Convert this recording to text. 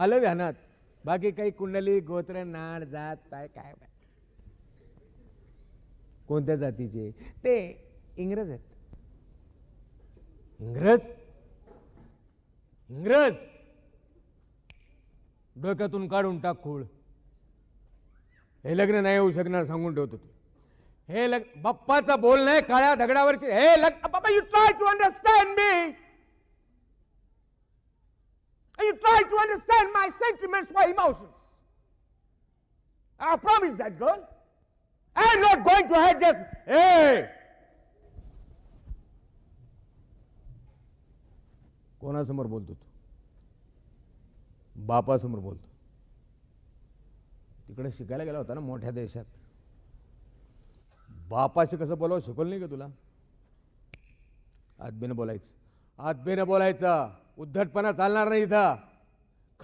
आलं ध्यानात बाकी काही कुंडली गोत्र नाड जात काय काय कोणत्या जातीचे? ते इंग्रज आहेत. इंग्रज? इंग्रज? डोक्यातून काढून टाक खूळ. हे लग्न नाही होऊ शकणार सांगून ठेवतो तू हे लग्न बाप्पाचं बोल नाही काळ्या दगडावरचे. हे लग्न बाप्पा यू ट्राय टू अंडरस्टँड मी understand my sentiments understand emotions. I promise that I I'm not going I am just, hey! कोणासमोर बोलतो तू? बापासमोर बोलतो. तिकडे शिकायला गेला होता ना मोठ्या देशात. बापाशी कसं बोलावं शिकवलं नाही का तुला? आदबीनं बोलायचं. आदबीनं बोलायचं. उद्धटपणा चालणार नाही इथं.